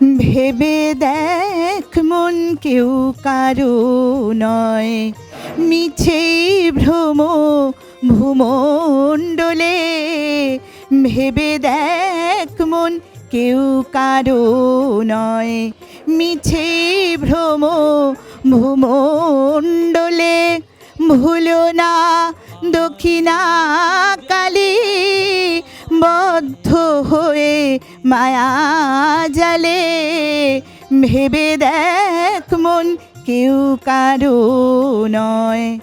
ভেবে দেখ মন কেউ কারও নয়। মিছে ভ্রম, ভূমণ্ডলে ভেবে দেখ মন কেউ কারও নয়। মিছে ভ্রম, ভূমণ্ডলে ভুলো না দক্ষিণা কালী বদ্ধ হয়ে মায়া জালে। ভেবে দেখ মন কেউ কারও নয়।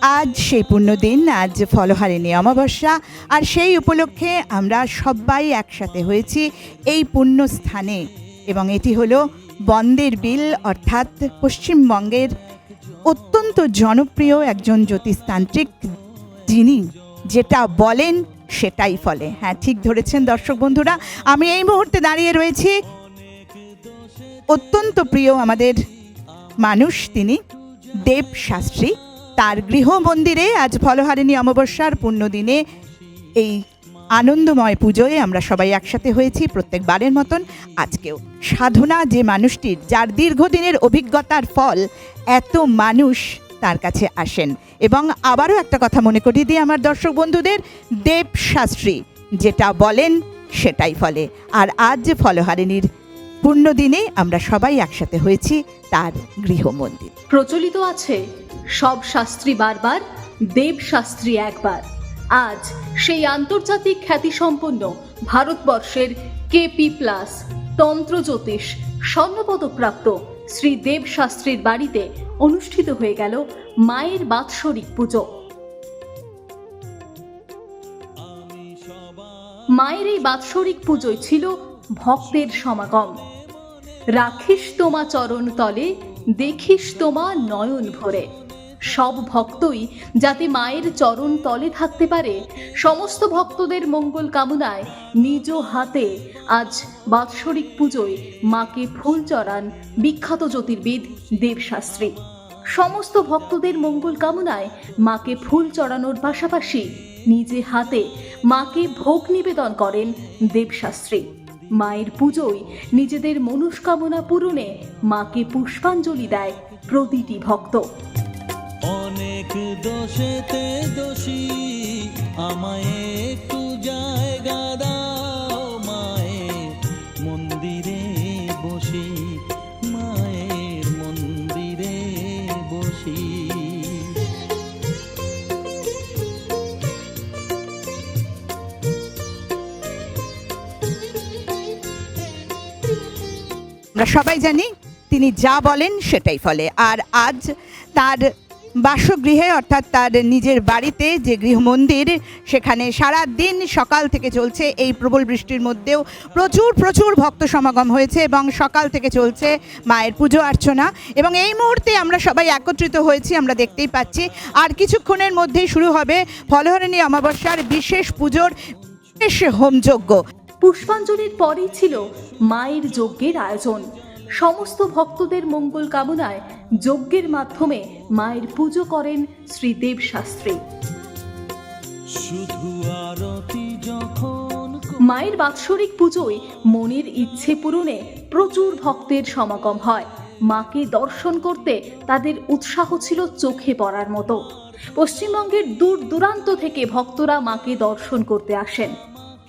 আজ সেই পূর্ণ দিন, আজ ফলহারিণী অমাবস্যা। আর সেই উপলক্ষে আমরা সবাই একসাথে হয়েছি এই পূর্ণ স্থানে। এবং এটি হলো বন্দের বিল, অর্থাৎ পশ্চিমবঙ্গের অত্যন্ত জনপ্রিয় একজন জ্যোতিষতান্ত্রিক যিনি, যেটা বলেন সেটাই ফলে। হ্যাঁ ঠিক ধরেছেন দর্শক বন্ধুরা। আমি এই মুহূর্তে দাঁড়িয়ে রয়েছি। অত্যন্ত প্রিয় আমাদের মানুষ তিনি, দেব শাস্ত্রী। তার গৃহ মন্দিরে আজ ফলহারিণী অমাবস্যার পুণ্যদিনে এই আনন্দময় পুজোয় আমরা সবাই একসাথে হয়েছি প্রত্যেকবারের মতন। আজকেও সাধনা যে মানুষটির, যার দীর্ঘদিনের অভিজ্ঞতার ফল, এত মানুষ তার কাছে আসেন। এবং আবারও একটা কথা মনে করিয়ে দিই আমার দর্শক বন্ধুদের, দেব শাস্ত্রী যেটা বলেন সেটাই ফলে। আর আজ যে ফলহারিণীর পুণ্যদিনে আমরা সবাই একসাথে হয়েছি তার গৃহ মন্দির প্রচলিত আছে, সব শাস্ত্রী বারবার, দেব শাস্ত্রী একবার। আজ সেই আন্তর্জাতিক খ্যাতিসম্পন্ন ভারতবর্ষের কেপি প্লাস তন্ত্র জ্যোতিষ স্বর্ণপদকপ্রাপ্ত শ্রী দেব শাস্ত্রীর বাড়িতে অনুষ্ঠিত হয়ে গেল মায়ের বাৎসরিক পুজো। মায়ের এই বাৎসরিক পুজোয় ছিল ভক্তের সমাগম। রাখিস তোমা চরণ তলে, দেখিস তোমা নয়ন ভরে। সব ভক্তই যাতে মায়ের চরণ তলে থাকতে পারে, সমস্ত ভক্তদের মঙ্গল কামনায় নিজ হাতে আজ বাৎসরিক পুজোয় মাকে ফুল চড়ান বিখ্যাত জ্যোতির্বিদ দেবশাস্ত্রী। সমস্ত ভক্তদের মঙ্গল কামনায় মাকে ফুল চড়ানোর পাশাপাশি নিজে হাতে মাকে ভোগ নিবেদন করেন দেবশাস্ত্রী। মায়ের পুজোয় নিজেদের মনস্কামনা পূরণে মাকে পুষ্পাঞ্জলি দেয় প্রতিটি ভক্ত। অনেক দোষেতে দোষী। আমায় একটু জায়গা দাও, মায়ের মন্দিরে বসি। মায়ের মন্দিরে বসি। আমরা সবাই জানি তিনি যা বলেন সেটাই ফলে। আর আজ তার বাসগৃহে, অর্থাৎ তার নিজের বাড়িতে যে গৃহমন্দির, সেখানে সারা দিন সকাল থেকে চলছে এই প্রবল বৃষ্টির মধ্যেও প্রচুর প্রচুর ভক্ত সমাগম হয়েছে এবং সকাল থেকে চলছে মায়ের পুজো অর্চনা। এবং এই মুহূর্তে আমরা সবাই একত্রিত হয়েছি, আমরা দেখতেই পাচ্ছি। আর কিছুক্ষণের মধ্যেই শুরু হবে ফলহরিণী অমাবস্যার বিশেষ পুজোর বিশেষ হোমযজ্ঞ। পুষ্পাঞ্জলির পরেই ছিল মায়ের যজ্ঞের আয়োজন। সমস্ত ভক্তদের মঙ্গল কামনায় যজ্ঞের মাধ্যমে মায়ের পুজো করেন শ্রী দেব শাস্ত্রী আরতি যখন মায়ের বাৎসরিক পুজোয় মনের ইচ্ছে পূরণে প্রচুর ভক্তের সমাগম হয়। মাকে দর্শন করতে তাদের উৎসাহ ছিল চোখে পড়ার মতো। পশ্চিমবঙ্গের দূর দূরান্ত থেকে ভক্তরা মাকে দর্শন করতে আসেন।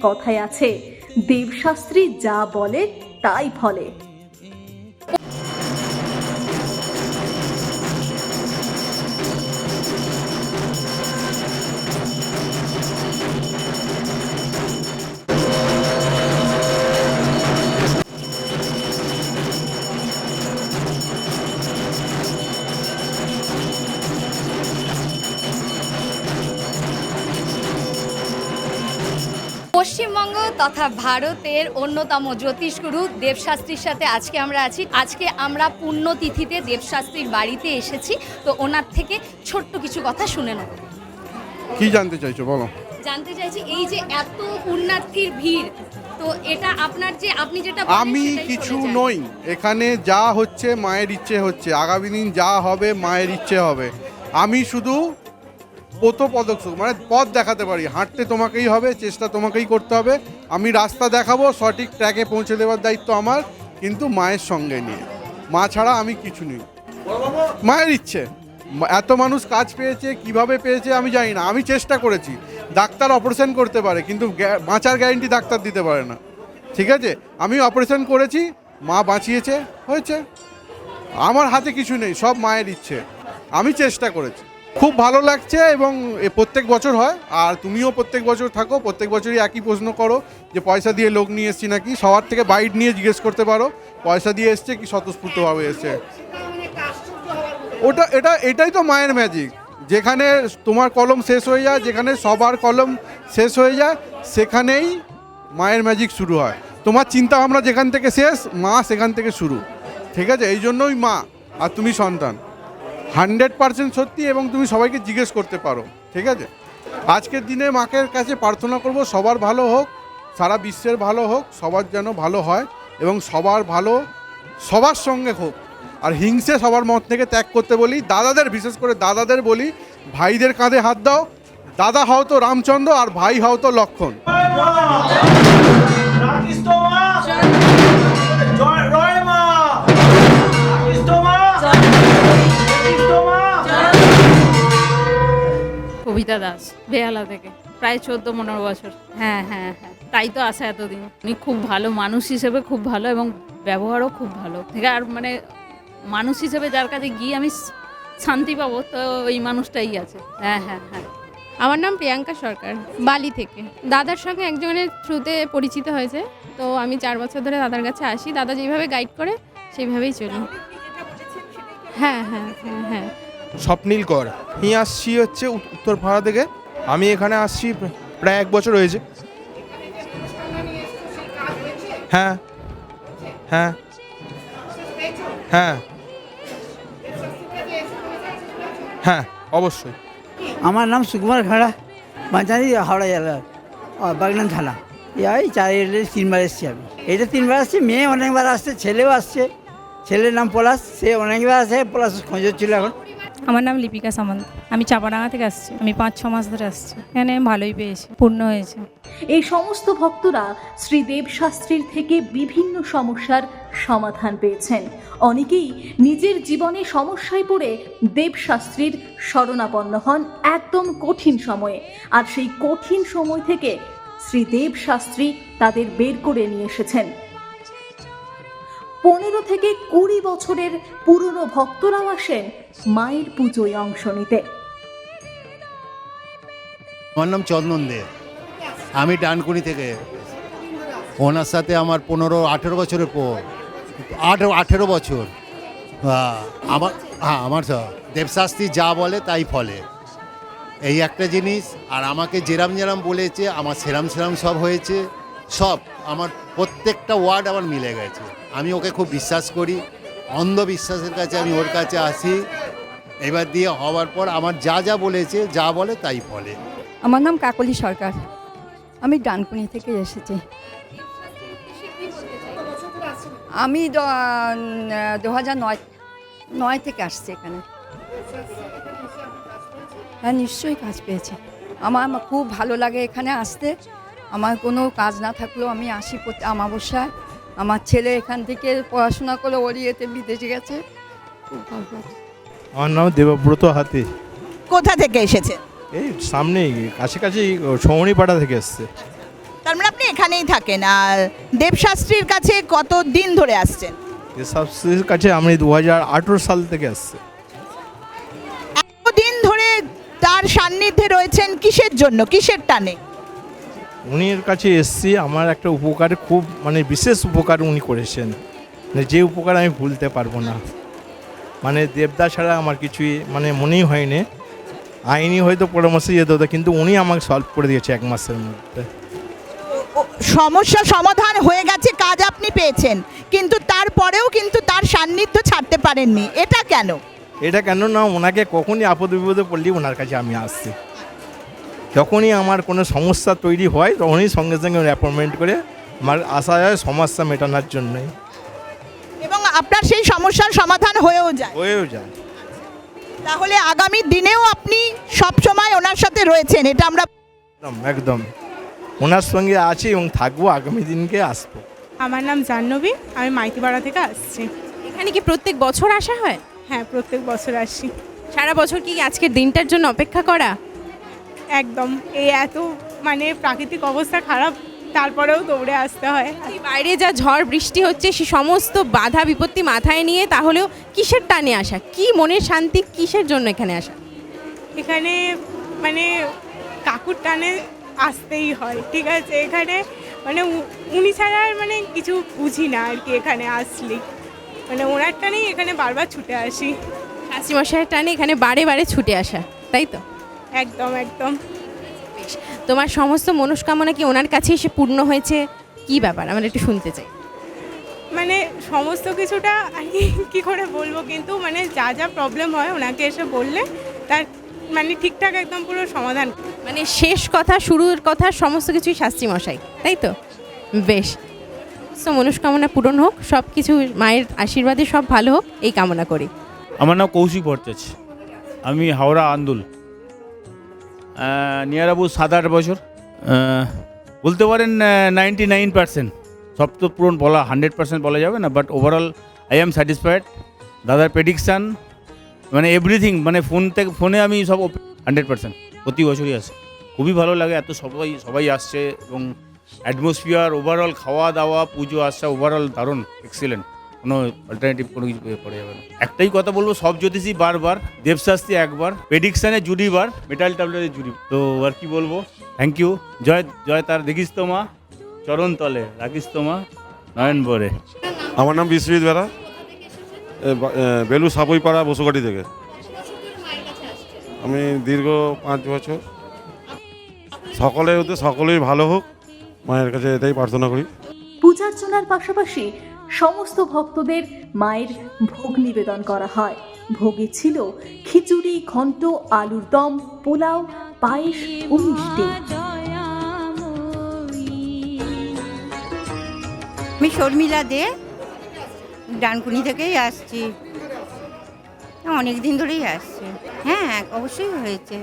কথায় আছে দেবশাস্ত্রী যা বলে তাই ফলে। তথা ভারতের অন্যতম জ্যোতিষগুরু দেবশাস্ত্রীর সাথে আজকে আমরা আছি। আজকে আমরা পুণ্যতিথিতে দেবশাস্ত্রীর বাড়িতে এসেছি। তো ওনার থেকে ছোট্ট কিছু কথা শুনে নেব। কি জানতে চাইছো বলো। জানতে চাইছি এই যে এত পুণ্যার্থীর ভিড় তো এটা আপনার যে আপনি যেটা আমি কিছু নই এখানে যা হচ্ছে মায়ের ইচ্ছে হচ্ছে আগামী দিন যা হবে মায়ের ইচ্ছে হবে। আমি শুধু পথপদক মানে পথ দেখাতে পারি। হাঁটতে তোমাকেই হবে, চেষ্টা তোমাকেই করতে হবে। আমি রাস্তা দেখাবো, সঠিক ট্র্যাকে পৌঁছে দেওয়ার দায়িত্ব আমার, কিন্তু মায়ের সঙ্গে নিয়ে। মা ছাড়া আমি কিছু নেই। মায়ের ইচ্ছে। এত মানুষ কাজ পেয়েছে, কীভাবে পেয়েছে আমি জানি না। আমি চেষ্টা করেছি। ডাক্তার অপারেশন করতে পারে, কিন্তু বাঁচার গ্যারেন্টি ডাক্তার দিতে পারে না। ঠিক আছে? আমি অপারেশন করেছি, মা বাঁচিয়েছে, হয়েছে। আমার হাতে কিছু নেই, সব মায়ের ইচ্ছে। আমি চেষ্টা করেছি। খুব ভালো লাগছে এবং প্রত্যেক বছর হয়। আর তুমিও প্রত্যেক বছর থাকো, প্রত্যেক বছরই একই প্রশ্ন করো যে পয়সা দিয়ে লোক নিয়ে এসছি নাকি? সবার থেকে বাইট নিয়ে জিজ্ঞেস করতে পারো। পয়সা দিয়ে এসছে কি স্বতঃস্ফূর্তভাবে এসছে? ওটা, এটা, এটাই তো মায়ের ম্যাজিক যেখানে তোমার কলম শেষ হয়ে যায়, যেখানে সবার কলম শেষ হয়ে যায়, সেখানেই মায়ের ম্যাজিক শুরু হয়। তোমার চিন্তা ভাবনা যেখান থেকে শেষ, মা সেখান থেকে শুরু। ঠিক আছে? এই জন্যই মা, আর তুমি সন্তান। হান্ড্রেড পার্সেন্ট সত্যি এবং তুমি সবাইকে জিজ্ঞেস করতে পারো, ঠিক আছে? আজকের দিনে মাকে কাছে প্রার্থনা করব, সবার ভালো হোক, সারা বিশ্বের ভালো হোক, সবার যেন ভালো হয় এবং সবার ভালো, সবার সঙ্গে হোক। আর হিংসে সবার মত থেকে ত্যাগ করতে বলি, দাদাদের, বিশেষ করে দাদাদের বলি, ভাইদের কাঁধে হাত দাও, দাদা হও তো রামচন্দ্র আর ভাই হও তো লক্ষণ। কবিতা দাস, বেহালা থেকে। প্রায় চোদ্দ, পনেরো বছর। হ্যাঁ হ্যাঁ হ্যাঁ। তাই তো আসে এতদিন। উনি খুব ভালো মানুষ হিসেবে খুব ভালো এবং ব্যবহারও খুব ভালো। ঠিক আর মানে মানুষ হিসেবে যার কাছে গিয়ে আমি শান্তি পাবো, তো ওই মানুষটাই আছে। হ্যাঁ হ্যাঁ হ্যাঁ। আমার নাম প্রিয়াঙ্কা সরকার, বালি থেকে। দাদার সঙ্গে একজনের থ্রুতে পরিচিত হয়েছে। তো আমি চার বছর ধরে দাদার কাছে আসি। দাদা যেভাবে গাইড করে সেইভাবেই চলি। হ্যাঁ হ্যাঁ হ্যাঁ হ্যাঁ। স্বপ্নীল কর আমি আসছি হচ্ছে উত- উত্তরপাড়া থেকে। আমি এখানে আসছি প্রায় এক বছর হয়েছে। হ্যাঁ। হ্যাঁ। হ্যাঁ। হ্যাঁ অবশ্যই। আমার নাম সুকুমার খাড়া বাঁচানি হাওড়া আহ, বাগনান থানা। এই চার তিনবার এসেছি আমি। এটা তিনবার আসছে মেয়ে অনেকবার আসছে ছেলেও আসছে। ছেলের নাম পলাশ সে অনেকবার আসে পলাশ খোঁজ ছিল এখন। আমার নাম লিপিকা সামন্ত। আমি চাপাডাঙ্গা থেকে আসছি। আমি পাঁচ, ছ মাস ধরে আসছি। এখানে ভালোই পেয়েছি, পূর্ণ হয়েছে। এই সমস্ত ভক্তরা শ্রী দেবশাস্ত্রীর থেকে বিভিন্ন সমস্যার সমাধান পেয়েছেন। অনেকেই নিজের জীবনে সমস্যায় পড়ে দেবশাস্ত্রীর শরণাপন্ন হন একদম কঠিন সময়ে। আর সেই কঠিন সময় থেকে শ্রী দেবশাস্ত্রী তাদের বের করে নিয়ে এসেছেন। পনেরো থেকে কুড়ি বছরের পুরনো ভক্তরাও আসেন মায়ের পুজোয় অংশ নিতে। আমার নাম চন্দন দে। আমি ডানকুনি থেকে। ওনার সাথে আমার পনেরো আঠেরো বছরের পর। আঠেরো আঠেরো বছর। হ্যাঁ, আমার হ্যাঁ আমার দেবশাস্ত্রী যা বলে তাই ফলে। এই একটা জিনিস আর আমাকে যেরাম যেরাম বলেছে আমার সেরাম সেরাম সব হয়েছে। সব। আমার প্রত্যেকটা ওয়ার্ড আমার মিলে গেছে। আমি ওকে খুব বিশ্বাস করি, অন্ধবিশ্বাসের কাছে আমি ওর কাছে আসি। এবার দিয়ে হওয়ার পর আমার যা যা বলেছে, যা বলে তাই ফলে আমার নাম কাকলি সরকার। আমি ডানকুনি থেকে এসেছি। আমি দু হাজার নয় নয় থেকে আসছি এখানে। হ্যাঁ নিশ্চয়ই কাজ পেয়েছি। আমার খুব ভালো লাগে এখানে আসতে। আমার কোনো কাজ না থাকলেও আমি আসি প্রতি অমাবস্যায়। আমার ছেলে এখান থেকে পড়াশোনা করে ওরিয়েতে বিদেশে গেছে। আমার নাম দেবব্রত হাতি। কোথা থেকে এসেছে? এই সামনেই কাছাকাছি সৌমনিপাড়া থেকে এসছে। তার মানে আপনি এখানেই থাকেন। আর দেবশাস্ত্রীর কাছে কত দিন ধরে আসছেন? দেবশাস্ত্রীর কাছে আমি দু হাজার আঠেরো সাল থেকে আসছে। এতদিন ধরে তার সান্নিধ্যে রয়েছেন কিসের জন্য কিসের টানে? উনির কাছে এসছি আমার একটা উপকার খুব মানে বিশেষ উপকার উনি করেছেন। মানে যে উপকার আমি ভুলতে পারব না। মানে দেবদা ছাড়া আমার কিছুই মানে মনেই হয়নি। আইনি হয়তো পরামর্শ যেতে হতো কিন্তু উনি আমাকে সলভ করে দিয়েছে এক মাসের মধ্যে। সমস্যা সমাধান হয়ে গেছে কাজ আপনি পেয়েছেন। কিন্তু তারপরেও কিন্তু তার সান্নিধ্য ছাড়তে পারেননি। এটা কেন? এটা কেন না ওনাকে কখনই আপদ বিপদে পড়লেই ওনার কাছে আমি আসছি। যখনই আমার কোনো সমস্যা তৈরি হয় তখনই সঙ্গে সঙ্গে অ্যাপয়েন্টমেন্ট করে আমার আসা যায় সমস্যা মেটানোর জন্যই। এবং আপনার সেই সমস্যার সমাধান হয়েও যায়। হয়েও যায়। তাহলে আগামী দিনেও আপনি সব সময় ওনার সাথে রয়েছেন এটা আমরা একদম একদম। ওনার সঙ্গে আছি এবং থাকব আগামী দিনকে আসব। আমার নাম জাহ্নবী আমি মাইতিপাড়া থেকে আসছি। এখানে কি প্রত্যেক বছর আসা হয়? হ্যাঁ প্রত্যেক বছর আসি। সারা বছর কি আজকের দিনটার জন্য অপেক্ষা করা? একদম। এই এত মানে প্রাকৃতিক অবস্থা খারাপ তারপরেও দৌড়ে আসতে হয়। বাইরে যা ঝড় বৃষ্টি হচ্ছে সে সমস্ত বাধা বিপত্তি মাথায় নিয়ে তাহলেও কিসের টানে আসা? কি মনের শান্তি কিসের জন্য এখানে আসা? এখানে মানে কাকুর টানে আসতেই হয় ঠিক আছে? এখানে মানে উনি ছাড়া আর মানে কিছু বুঝি না আর কি এখানে আসলি। মানে ওনার টানেই এখানে বারবার ছুটে আসি। শাস্ত্রীমশাইয়ের টানে এখানে বারে বারে ছুটে আসা তাই তো? একদম একদম। তোমার সমস্ত মনস্কামনা কি ওনার কাছে এসে পূর্ণ হয়েছে? কি ব্যাপার? আমরা একটু শুনতে চাই। মানে সমস্ত কিছুটা আর কি কী করে বলব? কিন্তু মানে যা যা প্রবলেম হয় ওনাকে এসে বললে তার মানে ঠিকঠাক একদম পুরো সমাধান। মানে শেষ কথা শুরুর কথা সমস্ত কিছুই শাস্ত্রী মশাই তাই তো? বেশ। সো মনস্কামনা পূরণ হোক সব কিছু মায়ের আশীর্বাদে সব ভালো হোক এই কামনা করি। আমার নাম কৌশিক ভট্টাচ আমি হাওড়া আন্দুল নিয়ার অ্যাবাউট সাত আট বছর। বলতে পারেন নাইনটি নাইন পার্সেন্ট সব তো পূরণ বলা হান্ড্রেড পার্সেন্ট বলা যাবে না but overall I am satisfied দাদার প্রেডিকশান মানে এভরিথিং মানে ফোন থেকে ফোনে আমি সব হান্ড্রেড পার্সেন্ট প্রতি বছরই আসে খুবই ভালো লাগে, এত সবাই সবাই আসছে এবং অ্যাটমসফিয়ার ওভারঅল খাওয়া দাওয়া পুজো আসা ওভারঅল দারুণ এক্সিলেন্ট কোনো অল্টারনেটিভ কোনো কিছু করে যাবে না। একটাই কথা বলব সব জ্যোতিষী বারবার দেবশাস্ত্রী একবার প্রেডিকশানে জুড়ি বার মেটাল ট্যাবলেটে জুড়ি তো আর কি বলব? থ্যাংক ইউ জয় জয় তার দেখিস তো মা। চরণ তলে রাখিস তো মা। নয়ন বরে। আমার নাম বিশ্বজিৎ বেড়া বেলু সাবইপাড়া বসুকাটি থেকে। আমি দীর্ঘ পাঁচ বছর। সকলের উদ্দেশ্যে সকলেই ভালো হোক। মায়ের কাছে এটাই প্রার্থনা করি। পূজার্চনার পাশাপাশি সমস্ত ভক্তদের মায়ের ভোগ নিবেদন করা হয়। ভোগে ছিল খিচুড়ি, ঘন্ট, আলুর দম, পোলাও, পায়েস ও মিষ্টি। আমি শর্মিলা দে, ডানকুনি থেকেই আসছি। অনেক দিন ধরেই আসছি। হ্যাঁ অবশ্যই হয়েছে।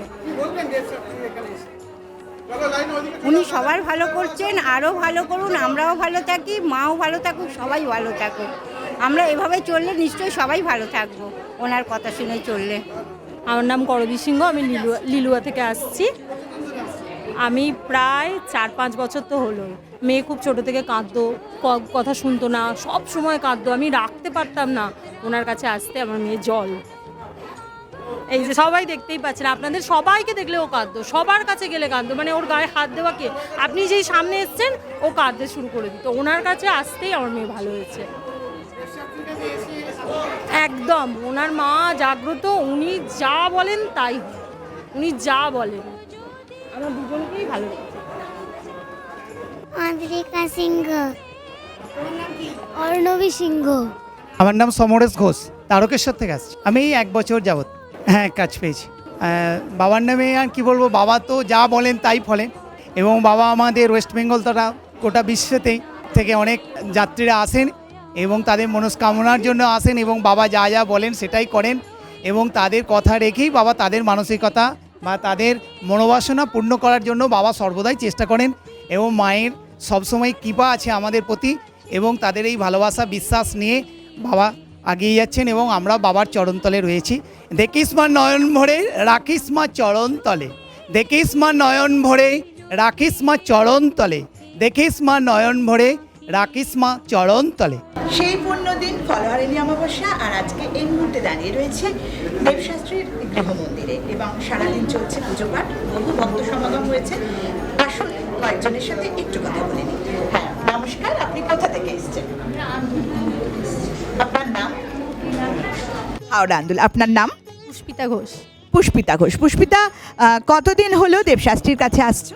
উনি সবার ভালো করছেন, আরও ভালো করুন, আমরাও ভালো থাকি, মাও ভালো থাকুক, সবাই ভালো থাকুক। আমরা এভাবে চললে নিশ্চয়ই সবাই ভালো থাকব। ওনার কথা শুনে চললে। আমার নাম করবী সিংহ, আমি লিলুয়া লিলুয়া থেকে আসছি। আমি প্রায় চার পাঁচ বছর তো হলো মেয়ে খুব ছোট থেকে কাঁদতো কথা শুনতো না, সব সময় কাঁদতো। আমি রাখতে পারতাম না ওনার কাছে আসতে, আমার মেয়ে জল। এই যে সবাই দেখতেই পাচ্ছেন আপনাদের সবাইকে দেখলে ও কাঁদতো সবার কাছে গেলে কাঁদতো মানে ওর গায়ে হাত দেওয়া কে? আপনি যেই সামনে এসছেন ও কাঁদতে শুরু করে দিত। ওনার কাছে আসতেই আমার মেয়ে ভালো হয়েছে। একদম ওনার মা জাগ্রত উনি যা বলেন তাই উনি যা বলেন। আমার দুজনকেই ভালো লেগেছে সিংহ। অর্ণবী সিংহ। আমার নাম সমরেশ ঘোষ তারকেশ্বর থেকে আসছি। আমি এই এক বছর যাবত হ্যাঁ কাজ পেয়েছি। বাবার নামে আর কি বলব, বাবা তো যা বলেন তাই ফলেন। এবং বাবা আমাদের ওয়েস্ট বেঙ্গল তথা গোটা বিশ্বতে থেকে অনেক যাত্রীরা আসেন এবং তাদের মনস্কামনার জন্য আসেন এবং বাবা যা যা বলেন সেটাই করেন এবং তাদের কথা রেখেই বাবা তাদের মানসিকতা বা তাদের মনোবাসনা পূর্ণ করার জন্য বাবা সর্বদাই চেষ্টা করেন এবং মায়ের সবসময় কৃপা আছে আমাদের প্রতি এবং তাদের এই ভালোবাসা, বিশ্বাস নিয়ে বাবা আগিয়ে যাচ্ছেন এবং আমরা বাবার চরণতলে রয়েছি। দেখিস মা নয়ন ভরে রাখিস মা চরণতলে। দেখিস মা নয়ন ভরে রাখিস মা চরণতলে। দেখিস মা নয়ন ভরে রাখিস মা চরণতলে। সেই পূর্ণ দিন ফলোহারিণী অমাবস্যা আর আজকে এই মুহূর্তে দাঁড়িয়ে রয়েছে দেবশাস্ত্রীর গৃহ মন্দিরে এবং সারাদিন চলছে পুজো পাঠ বহু ভক্ত সমাগম হয়েছে। আসুন কয়েকজনের সাথে একটু কথা বলে নিই। হ্যাঁ নমস্কার, আপনি কোথা থেকে এসেছেন? আপনার নাম? হাওড়া আন্দুল আপনার নাম? পুষ্পিতা ঘোষ। পুষ্পিতা ঘোষ। পুষ্পিতা কতদিন হলো দেবশাস্ত্রীর কাছে আসছো?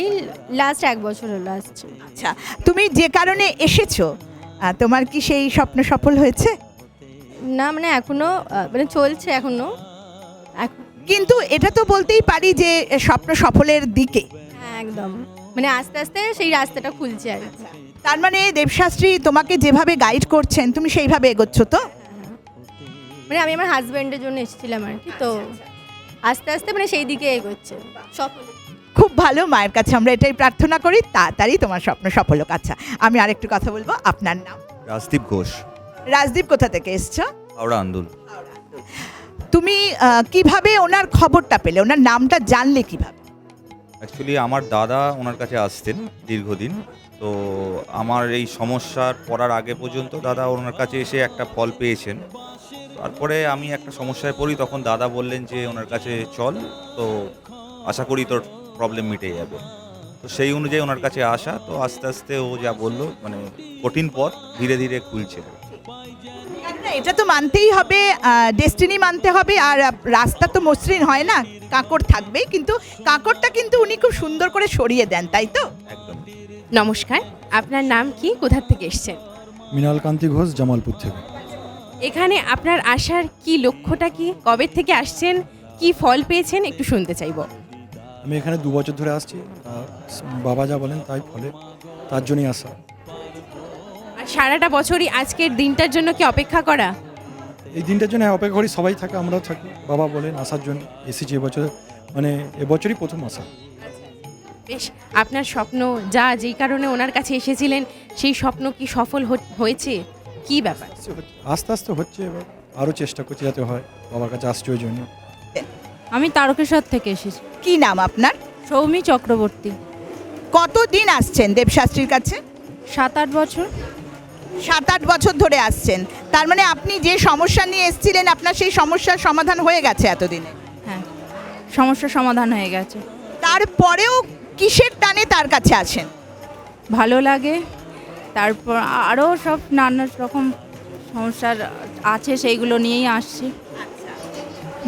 এই লাস্ট এক বছর হলো আসছি। আচ্ছা তুমি যে কারণে এসেছ তোমার কি সেই স্বপ্ন সফল হয়েছে? না মানে এখনও মানে চলছে এখনও। কিন্তু এটা তো বলতেই পারি যে স্বপ্ন সফলের দিকে। হ্যাঁ একদম। মানে আস্তে আস্তে সেই রাস্তাটা খুলছে আর তার মানে দেবশাস্ত্রী তোমাকে যেভাবে গাইড করছেন তুমি সেইভাবে এগোচ্ছ তো? মানে আমি আমার হাজব্যান্ডের জন্য এসেছিলাম আর কি তো আস্তে আস্তে মানে সেই দিকে এগোচ্ছে। সব খুব ভালো মায়ের কাছে আমরা এটাই প্রার্থনা করি তাড়াতাড়ি তোমার স্বপ্ন সফল হোক। আচ্ছা আমি আরেকটু কথা বলব আপনার নাম? রাজদীপ ঘোষ। রাজদীপ কোথা থেকে এসছো? হাওড়া আন্দোল তুমি আহ, কীভাবে ওনার খবরটা পেলে? ওনার নামটা জানলে কীভাবে? অ্যাকচুয়ালি আমার দাদা ওনার কাছে আসতেন দীর্ঘদিন। তো আমার এই সমস্যার পড়ার আগে পর্যন্ত দাদা ওনার কাছে এসে একটা ফল পেয়েছেন। তারপরে আমি একটা সমস্যায় পড়ি তখন দাদা বললেন যে ওনার কাছে চল তো আশা করি তোর প্রবলেম মিটে যাবে। তো সেই অনুযায়ী ওনার কাছে আসা তো আস্তে আস্তে ও যা বলল মানে কঠিন পথ ধীরে ধীরে খুলছে। এটা তো মানতেই হবে ডেস্টিনি মানতে হবে আর রাস্তা তো মসৃণ হয় না কাঁকড় থাকবেই কিন্তু কাঁকড়টা কিন্তু উনি খুব সুন্দর করে সরিয়ে দেন তাই তো? একদম। নমস্কার আপনার নাম কি? কোথা থেকে এসছেন? মৃণাল কান্তি ঘোষ জামালপুর থেকে। এখানে আপনার আসার কি লক্ষ্যটা কি? কবে থেকে আসছেন? কি ফল পেয়েছেন? একটু শুনতে চাইব। আমি এখানে দু বছর ধরে আসছি। বাবা যা বলেন তাই ফলে তার জন্যই আসা। আর সারাটা বছরই আজকের দিনটার জন্য কি অপেক্ষা করা? এই দিনটার জন্য অপেক্ষা করি সবাই থাকে আমরাও থাকি। বাবা বলেন আসার জন্য। এসেছি এবছর মানে এবছরই প্রথম আসা। বেশ আপনার স্বপ্ন যা যেই কারণে ওনার কাছে এসেছিলেন সেই স্বপ্ন কি সফল হ- হয়েছে? কি ব্যাপার? আস্তে আস্তে হচ্ছে এবার। আরও চেষ্টা করছি যাতে হয় বাবার কাছে আসছে ওই জন্য আমি তারকেশ্বর থেকে এসেছি। কি নাম আপনার? সৌমি চক্রবর্তী। কতদিন আসছেন দেবশাস্ত্রীর কাছে? সাত আট বছর। সাত আট বছর ধরে আসছেন। তার মানে আপনি যে সমস্যা নিয়ে এসেছিলেন আপনার সেই সমস্যার সমাধান হয়ে গেছে এতদিনে? হ্যাঁ সমস্যার সমাধান হয়ে গেছে। তারপরেও কিসের টানে তার কাছে আসেন ভালো লাগে তারপর আরও সব নানা রকম সমস্যার আছে সেইগুলো নিয়েই আসছি।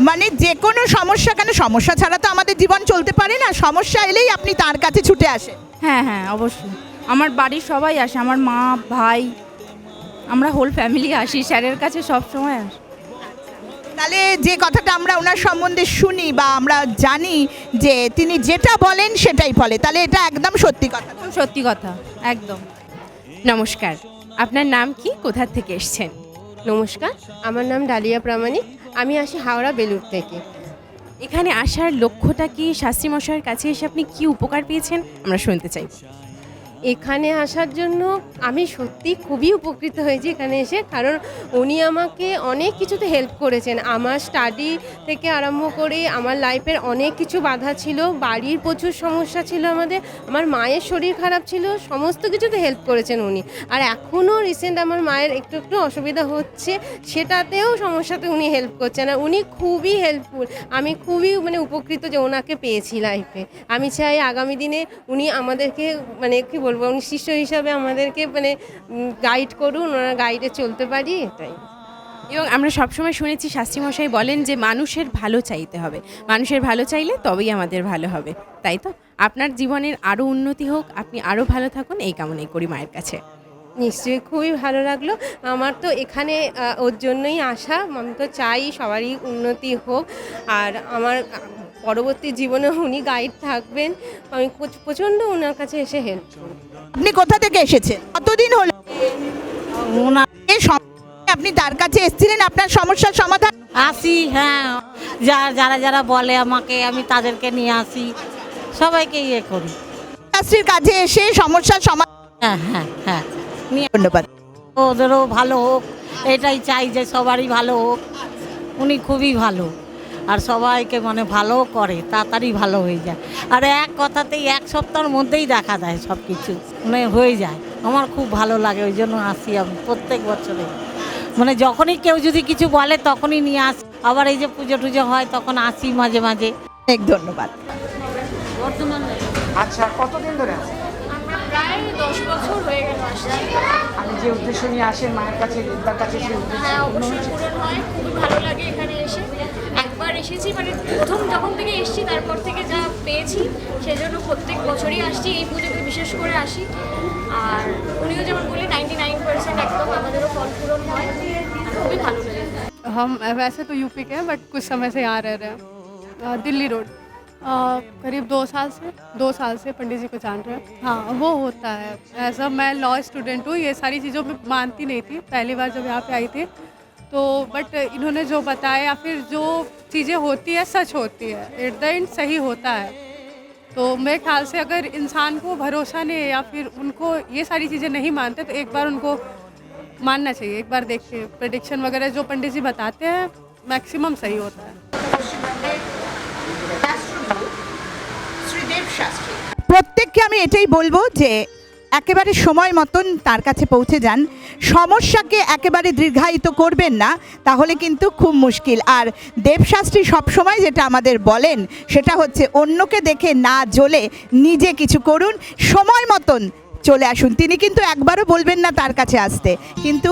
মানে যে কোনো সমস্যা কেন? সমস্যা ছাড়া তো আমাদের জীবন চলতে পারে না। সমস্যা এলেই আপনি তার কাছে ছুটে আসেন। হ্যাঁ হ্যাঁ অবশ্যই। আমার বাড়ির সবাই আসে আমার মা ভাই আমরা হোল ফ্যামিলি আসি স্যারের কাছে সব সময় আসি। তাহলে যে কথাটা আমরা ওনার সম্বন্ধে শুনি বা আমরা জানি যে তিনি যেটা বলেন সেটাই ফলে তাহলে এটা একদম সত্যি কথা। সত্যি কথা একদম। নমস্কার আপনার নাম কি? কোথা থেকে এসছেন? নমস্কার আমার নাম ডালিয়া প্রামাণিক আমি আসি হাওড়া বেলুর থেকে। এখানে আসার লক্ষ্যটা কি? শাস্ত্রী মশাইয়ের কাছে এসে আপনি কি উপকার পেয়েছেন? আমরা শুনতে চাই। এখানে আসার জন্য আমি সত্যি খুবই উপকৃত হয়েছি এখানে এসে, কারণ উনি আমাকে অনেক কিছুতে হেল্প করেছেন। আমার স্টাডি থেকে আরম্ভ করে আমার লাইফের অনেক কিছু বাধা ছিল, বাড়ির প্রচুর সমস্যা ছিল আমাদের, আমার মায়ের শরীর খারাপ ছিল, সমস্ত কিছুতে হেল্প করেছেন উনি। আর এখনও রিসেন্ট আমার মায়ের একটু একটু অসুবিধা হচ্ছে, সেটাতেও সমস্যাতে উনি হেল্প করছেন। আর উনি খুবই হেল্পফুল আমি খুবই মানে উপকৃত যে ওনাকে পেয়েছি লাইফে আমি চাই আগামী দিনে উনি আমাদেরকে মানে কি বলব উনি শিষ্য হিসাবে আমাদেরকে মানে গাইড করুন ওনার গাইডে চলতে পারি এটাই। এবং আমরা সবসময় শুনেছি শাস্ত্রী মশাই বলেন যে মানুষের ভালো চাইতে হবে। মানুষের ভালো চাইলে তবেই আমাদের ভালো হবে তাই তো? আপনার জীবনের আরও উন্নতি হোক আপনি আরও ভালো থাকুন এই কামনাই করি মায়ের কাছে। নিশ্চয়ই খুবই ভালো লাগল। আমার তো এখানে ওর জন্যই আসা আমি তো চাই সবারই উন্নতি হোক। আর আমার পরবর্তী জীবনে উনি গাইড থাকবেন। আমি প্রচ- প্রচণ্ড ওনার কাছে এসে হেল্প করব। আপনি কোথা থেকে এসেছেন? কতদিন হলো? আপনি তার কাছে এসেছিলেন আপনার সমস্যার সমাধান? আসি হ্যাঁ। যারা যারা যারা বলে আমাকে আমি তাদেরকে নিয়ে আসি। সবাইকে ইয়ে করি। শাস্ত্রীর কাছে এসে সমস্যার সমাধান হ্যাঁ হ্যাঁ হ্যাঁ। নিয়ে ধন্যবাদ। ওদেরও ভালো হোক এটাই চাই যে সবারই ভালো হোক। উনি খুবই ভালো। আর সবাইকে মানে ভালো করে তাড়াতাড়ি ভালো হয়ে যায়। আর এক কথাতেই এক সপ্তাহের মধ্যেই দেখা যায় সব কিছু মানে হয়ে যায়। আমার খুব ভালো লাগে ওই জন্য আসি আমি প্রত্যেক বছরে। মানে যখনই কেউ যদি কিছু বলে তখনই নিয়ে আসি। আবার এই যে পুজো টুজো হয় তখন আসি মাঝে মাঝে। অনেক ধন্যবাদ। আচ্ছা কতদিন ধরে আছেন? প্রায় দশ বছর হয়ে গেল আসছি। আপনি যে উদ্দেশ্য নিয়ে আসেন মায়ের কাছে দেবতার কাছে সেই উদ্দেশ্য। হ্যাঁ। খুবই ভালো লাগে এখানে এসে। এসেছি মানে প্রথম যখন থেকে এসেছি তারপর থেকে যা পেয়েছি সেজন্য প্রত্যেক বছরই আসছি এই পুজোতে বিশেষ করে আসি আর উনিও যেমন বলি নাইনটি নাইন পার্সেন্ট একদম আমাদেরও ফল পূরণ হয় আর খুবই ভালো লাগে हम वैसे तो यूपी के हैं बट कुछ समय से यहाँ रह रहे हैं अ, दिल्ली रोड अ, करीब दो साल से दो साल से पंडित जी को जान रहे हैं हाँ वो होता है ऐसा मैं लॉ स्टूडेंट हूँ ये सारी चीज़ों में मानती नहीं थी पहली बार जब यहाँ पे आई थी तो बट इन्होंने जो बताया या फिर जो चीज़ें होती है सच होती है एट द एंड सही होता है तो मेरे ख्याल से अगर इंसान को भरोसा नहीं है या फिर उनको ये सारी चीज़ें नहीं मानते तो एक बार उनको मानना चाहिए एक बार देख के प्रडिक्शन वगैरह जो पंडित जी बताते हैं मैक्सिमम सही होता है প্রত্যেককে আমি এটাই বলবো যে একেবারে সময় মতন তার কাছে পৌঁছে যান। সমস্যাকে একেবারে দীর্ঘায়িত করবেন না, তাহলে কিন্তু খুব মুশকিল। আর দেবশাস্ত্রী সবসময় যেটা আমাদের বলেন, সেটা হচ্ছে অন্যকে দেখে না জ্বলে নিজে কিছু করুন, সময় মতন চলে আসুন। তিনি কিন্তু একবারও বলবেন না তার কাছে আসতে। কিন্তু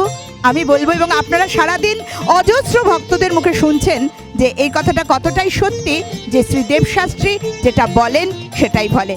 আমি বলব এবং আপনারা সারাদিন অজস্র ভক্তদের মুখে শুনছেন যে এই কথাটা কতটাই সত্যি, যে শ্রী দেবশাস্ত্রী যেটা বলেন সেটাই বলে।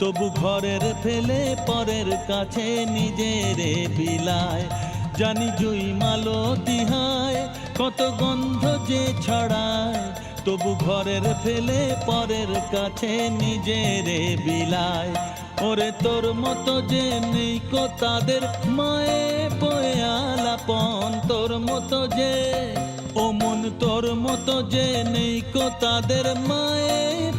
তবু ঘরের ফেলে পরের কাছে নিজের বিলায় জানি জুই মালো তিহায় কত গন্ধ যে ছড়ায়। তবু ঘরের ফেলে পরের কাছে নিজের বিলায় ওরে তোর মতো যে নেই কো তাদের মায়ে বয়ে আলাপন। তোর মতো যে, ও মন তোর মতো যে নেই কো তাদের মায়ে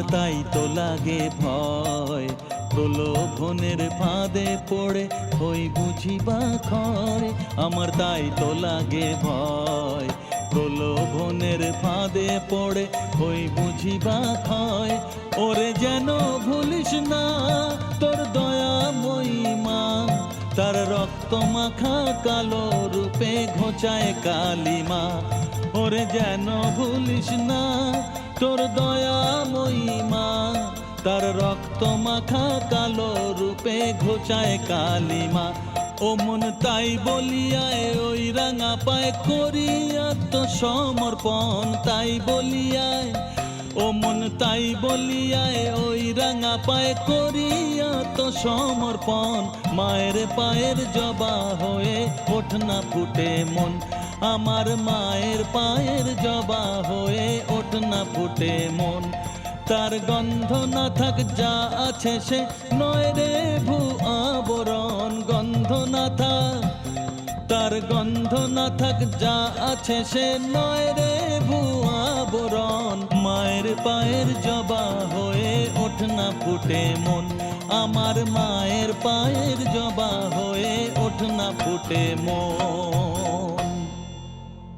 আমার তাই তো লাগে ভয়। প্রলোভনের ফাঁদে পড়ে হই বুঝিবা খয় আমার তাই তো লাগে ভয়। প্রলোভনের ফাঁদে পড়ে হই বুঝিবা খয় ওরে যেন ভুলিস না তোর দয়াময়ী মা। তার রক্ত মাখা কালো রূপে ঘোচায় কালিমা। ওরে যেন ভুলিস না তোর দয়াময়ী মা, তার রক্ত মাখা কালো রূপে ঘোচায় কালিমা। ও মন তাই বলিয়ায় ওই রাঙা পায় করিয়া তো সমর্পণ তাই বলিয়ায়। ও মন তাই বলিয়ায় ওই রাঙা পায় করিয়া তো সমর্পণ মায়ের পায়ের জবা হয়ে ওঠ না ফুটে মন। আমার মায়ের পায়ের জবা হয়ে ওঠ না ফুটে মন। তার গন্ধ না থাক যা আছে সে নয় রে ভু আবরণ গন্ধ না থাক, তার গন্ধ না থাক যা আছে সে নয় রে ভুয়া আবরণ মায়ের পায়ের জবা হয়ে ওঠ না ফুটে মন। আমার মায়ের পায়ের জবা হয়ে ওঠ না ফুটে মন।